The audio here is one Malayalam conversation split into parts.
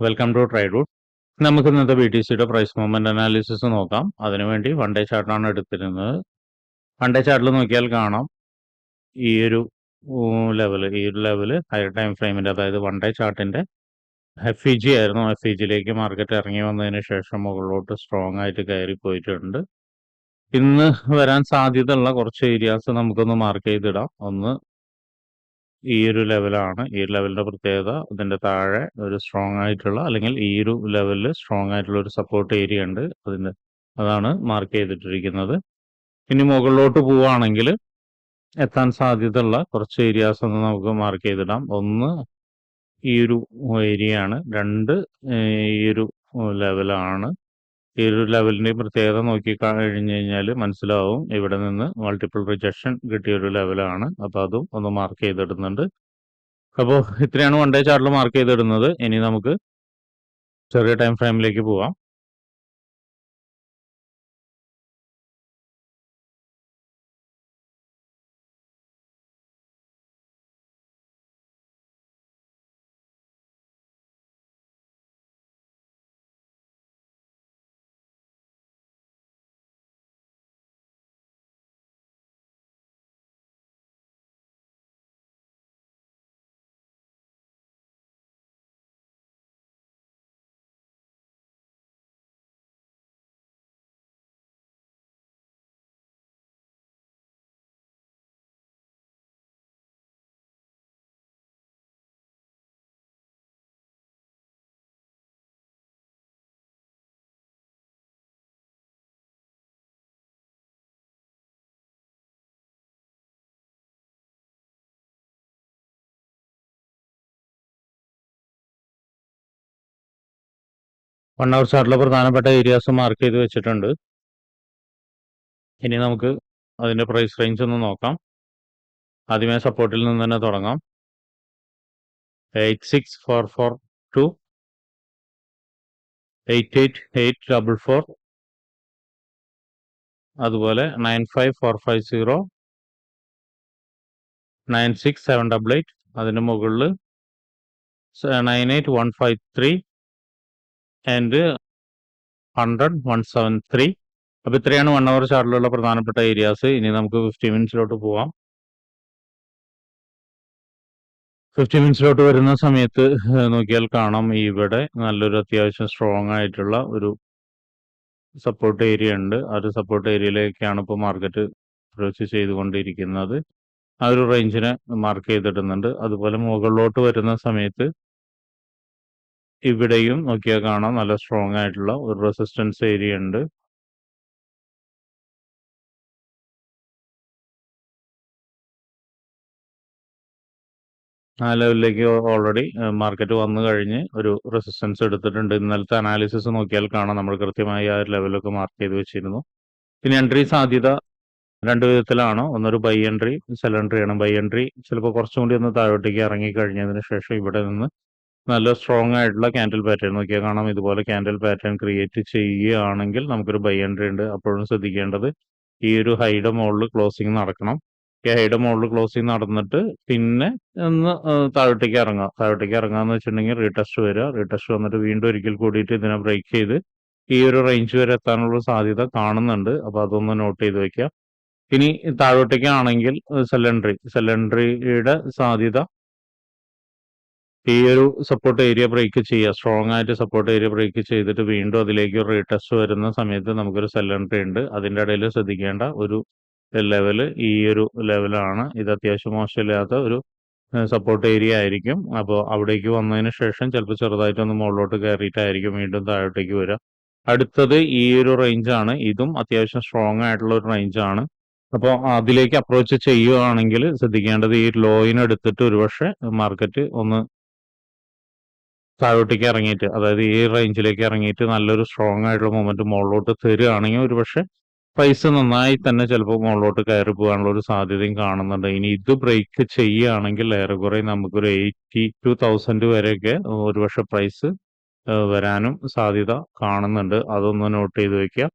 വെൽക്കം ടു ട്രൈ റൂട്ട് നമുക്ക് ഇന്നത്തെ ബി ടി സിയുടെ പ്രൈസ് മൂവ്മെന്റ് അനാലിസിസ് നോക്കാം. അതിനുവേണ്ടി വൺ ഡേ ചാർട്ടാണ് എടുത്തിരുന്നത്. വൺ ഡേ ചാർട്ടിൽ നോക്കിയാൽ കാണാം. ഈ ഒരു ലെവൽ ഈ ഒരു ലെവൽ ഹയർ ടൈം ഫ്രെയിമിന്റെ അതായത് വൺ ഡേ ചാർട്ടിന്റെ എഫ് ഇ ജി ആയിരുന്നു. എഫ് ഇ ജിയിലേക്ക് മാർക്കറ്റ് ഇറങ്ങി വന്നതിന് ശേഷം മുകളിലോട്ട് സ്ട്രോങ് ആയിട്ട് കയറി പോയിട്ടുണ്ട്. ഇന്ന് വരാൻ സാധ്യതയുള്ള കുറച്ച് ഏരിയാസ് നമുക്കൊന്ന് മാർക്ക് ചെയ്തിടാം. ഒന്ന് ഈ ഒരു ലെവലാണ് ഈ ലെവലിന്റെ പ്രത്യേകത ഇതിന്റെ താഴെ ഒരു സ്ട്രോങ് ആയിട്ടുള്ള അല്ലെങ്കിൽ ഈ ഒരു ലെവലിൽ സ്ട്രോങ് ആയിട്ടുള്ള ഒരു സപ്പോർട്ട് ഏരിയ ഉണ്ട്. അതിന്റെ അതാണ് മാർക്ക് ചെയ്തിട്ടിരിക്കുന്നത്. ഇനി മുകളിലോട്ട് പോവുകയാണെങ്കിൽ എത്താൻ സാധ്യതയുള്ള കുറച്ച് ഏരിയാസ് ഒന്ന് നമുക്ക് മാർക്ക് ചെയ്തിടാം. ഒന്ന് ഈ ഒരു ഏരിയ ആണ്. രണ്ട് ഈ ഒരു ലെവലാണ് ഈ ഒരു ലെവലിന്റെ പ്രത്യേകത നോക്കി കഴിഞ്ഞു കഴിഞ്ഞാൽ മനസ്സിലാവും. ഇവിടെ നിന്ന് മൾട്ടിപ്പിൾ റിജക്ഷൻ കിട്ടിയ ഒരു ലെവലാണ് അപ്പൊ അതും ഒന്ന് മാർക്ക് ചെയ്തിടുന്നുണ്ട്. അപ്പോൾ ഇത്രയാണ് വൺ ഡേ ചാർട്ടിൽ മാർക്ക് ചെയ്തിടുന്നത്. ഇനി നമുക്ക് ചെറിയ ടൈം ഫ്രെയിമിലേക്ക് പോവാം. വൺ അവർ ചാർട്ടിലെ പ്രധാനപ്പെട്ട ഏരിയാസ് മാർക്ക് ചെയ്ത് വെച്ചിട്ടുണ്ട്. ഇനി നമുക്ക് അതിന്റെ പ്രൈസ് റേഞ്ച് ഒന്ന് നോക്കാം. ആദ്യമേ സപ്പോർട്ടിൽ നിന്ന് തന്നെ തുടങ്ങാം. Eight six four four two eight eight eight double four അതുപോലെ nine five four five zero nine six seven double eight അതിന് മുകളിൽ nine eight one five three and hundred one seven three അപ്പോൾ ഇത്രയാണ് വൺ അവർ ചാർട്ടിലുള്ള പ്രധാനപ്പെട്ട ഏരിയാസ് ഇനി നമുക്ക് ഫിഫ്റ്റി മിനിറ്റ്സിലോട്ട് പോവാം. ഫിഫ്റ്റി മിനിറ്റ്സിലോട്ട് വരുന്ന സമയത്ത് നോക്കിയാൽ കാണാം ഇവിടെ നല്ലൊരു അത്യാവശ്യം സ്ട്രോങ് ആയിട്ടുള്ള ഒരു സപ്പോർട്ട് ഏരിയ ഉണ്ട്. ആ ഒരു സപ്പോർട്ട് ഏരിയയിലേക്കാണ് ഇപ്പോൾ മാർക്കറ്റ് അപ്രോച്ച് ചെയ്തുകൊണ്ടിരിക്കുന്നത്. ആ ഒരു റേഞ്ചിനെ മാർക്ക് ചെയ്തിടുന്നുണ്ട്. അതുപോലെ മുകളിലോട്ട് വരുന്ന സമയത്ത് ഇവിടെയും നോക്കിയാൽ കാണാം. നല്ല സ്ട്രോങ് ആയിട്ടുള്ള ഒരു റെസിസ്റ്റൻസ് ഏരിയ ഉണ്ട്. ആ ലെവലിലേക്ക് ഓൾറെഡി മാർക്കറ്റ് വന്നു കഴിഞ്ഞ് ഒരു റെസിസ്റ്റൻസ് എടുത്തിട്ടുണ്ട്. ഇന്നലത്തെ അനാലിസിസ് നോക്കിയാൽ കാണാം. നമ്മൾ കൃത്യമായി ആ ലെവലൊക്കെ മാർക്ക് ചെയ്ത് വെച്ചിരുന്നു. പിന്നെ എൻട്രി സാധ്യത രണ്ട് വിധത്തിലാണ്. ഒന്നൊരു ബൈ എൻട്രി സെൽ എൻട്രി ആണ്. ബൈ എൻട്രി ചിലപ്പോൾ കുറച്ചും കൂടി ഒന്ന് താഴോട്ടേക്ക് ഇറങ്ങി കഴിഞ്ഞതിന് ശേഷം ഇവിടെ നിന്ന് നല്ല സ്ട്രോങ് ആയിട്ടുള്ള ക്യാൻഡിൽ പാറ്റേൺ നോക്കിയാൽ കാണാം. ഇതുപോലെ ക്യാൻഡിൽ പാറ്റേൺ ക്രിയേറ്റ് ചെയ്യുകയാണെങ്കിൽ നമുക്കൊരു ബൈ എൻട്രി ഉണ്ട്. അപ്പോഴും ശ്രദ്ധിക്കേണ്ടത് ഈ ഒരു ഹൈഡ് മോളിൽ ക്ലോസിംഗ് നടക്കണം. ഈ ഹൈഡ് മോളിൽ ക്ലോസിംഗ് നടന്നിട്ട് പിന്നെ ഒന്ന് താഴോട്ടേക്ക് ഇറങ്ങാം. താഴോട്ടേക്ക് ഇറങ്ങാന്ന് വെച്ചിട്ടുണ്ടെങ്കിൽ റീടെസ്റ്റ് വരിക. റീടെസ്റ്റ് വന്നിട്ട് വീണ്ടും ഒരിക്കൽ കൂടിയിട്ട് ഇതിനെ ബ്രേക്ക് ചെയ്ത് ഈ ഒരു റേഞ്ച് വരെ എത്താനുള്ള സാധ്യത കാണുന്നുണ്ട്. അപ്പൊ അതൊന്ന് നോട്ട് ചെയ്ത് വെക്കുക. ഇനി താഴോട്ടേക്ക് ആണെങ്കിൽ സെലണ്ടറി സെലണ്ടറിയുടെ സാധ്യത ഈ ഒരു സപ്പോർട്ട് ഏരിയ ബ്രേക്ക് ചെയ്യുക. സ്ട്രോങ് ആയിട്ട് സപ്പോർട്ട് ഏരിയ ബ്രേക്ക് ചെയ്തിട്ട് വീണ്ടും അതിലേക്ക് ഒരു റീടെസ്റ്റ് വരുന്ന സമയത്ത് നമുക്കൊരു സെൽ എൻട്രി ഉണ്ട്. അതിന്റെ ഇടയിൽ ശ്രദ്ധിക്കേണ്ട ഒരു ലെവൽ ഈ ഒരു ലെവലാണ് ഇത് അത്യാവശ്യം മോശമില്ലാത്ത ഒരു സപ്പോർട്ട് ഏരിയ ആയിരിക്കും. അപ്പോൾ അവിടേക്ക് വന്നതിന് ശേഷം ചിലപ്പോൾ ചെറുതായിട്ടൊന്ന് മുകളിലോട്ട് കയറിയിട്ടായിരിക്കും വീണ്ടും താഴോട്ടേക്ക് വരിക. അടുത്തത് ഈ ഒരു റേഞ്ചാണ് ഇതും അത്യാവശ്യം സ്ട്രോങ് ആയിട്ടുള്ള ഒരു റേഞ്ചാണ് അപ്പോൾ അതിലേക്ക് അപ്രോച്ച് ചെയ്യുകയാണെങ്കിൽ ശ്രദ്ധിക്കേണ്ടത് ഈ ലോയിന് എടുത്തിട്ട് ഒരുപക്ഷെ മാർക്കറ്റ് ഒന്ന് താഴോട്ടേക്ക് ഇറങ്ങിയിട്ട് അതായത് ഈ റേഞ്ചിലേക്ക് ഇറങ്ങിയിട്ട് നല്ലൊരു സ്ട്രോങ് ആയിട്ടുള്ള മൊമെന്റ് മുകളിലോട്ട് തരികയാണെങ്കിൽ ഒരുപക്ഷെ പ്രൈസ് നന്നായി തന്നെ ചിലപ്പോൾ മുകളിലോട്ട് കയറി പോകാനുള്ള ഒരു സാധ്യതയും കാണുന്നുണ്ട്. ഇനി ഇത് ബ്രേക്ക് ചെയ്യുകയാണെങ്കിൽ ഏറെക്കുറെ നമുക്കൊരു എയ്റ്റി ടു തൗസൻഡ് വരെയൊക്കെ ഒരുപക്ഷെ പ്രൈസ് വരാനും സാധ്യത കാണുന്നുണ്ട്. അതൊന്ന് നോട്ട് ചെയ്ത് വെക്കുക.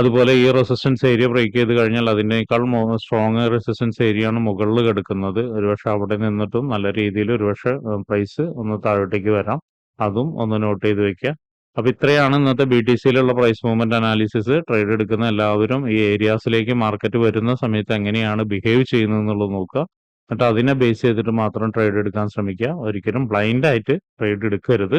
അതുപോലെ ഈ റെസിസ്റ്റൻസ് ഏരിയ ബ്രേക്ക് ചെയ്ത് കഴിഞ്ഞാൽ അതിനേക്കാൾ സ്ട്രോങ് റെസിസ്റ്റൻസ് ഏരിയ ആണ് മുകളിൽ കിടക്കുന്നത്. ഒരുപക്ഷെ അവിടെ നിന്നിട്ടും നല്ല രീതിയിൽ ഒരുപക്ഷെ പ്രൈസ് ഒന്ന് താഴോട്ടേക്ക് വരാം. അതും ഒന്ന് നോട്ട് ചെയ്ത് വെക്കുക. അപ്പൊ ഇത്രയാണ് ഇന്നത്തെ ബി ടി സിയിലുള്ള പ്രൈസ് മൂവ്മെന്റ് അനാലിസിസ് ട്രേഡ് എടുക്കുന്ന എല്ലാവരും ഈ ഏരിയാസിലേക്ക് മാർക്കറ്റ് വരുന്ന സമയത്ത് എങ്ങനെയാണ് ബിഹേവ് ചെയ്യുന്നത് എന്നുള്ളത് നോക്കുക. എന്നിട്ട് അതിനെ ബേസ് ചെയ്തിട്ട് മാത്രം ട്രേഡ് എടുക്കാൻ ശ്രമിക്കുക. ഒരിക്കലും ബ്ലൈൻഡ് ആയിട്ട് ട്രേഡ് എടുക്കരുത്.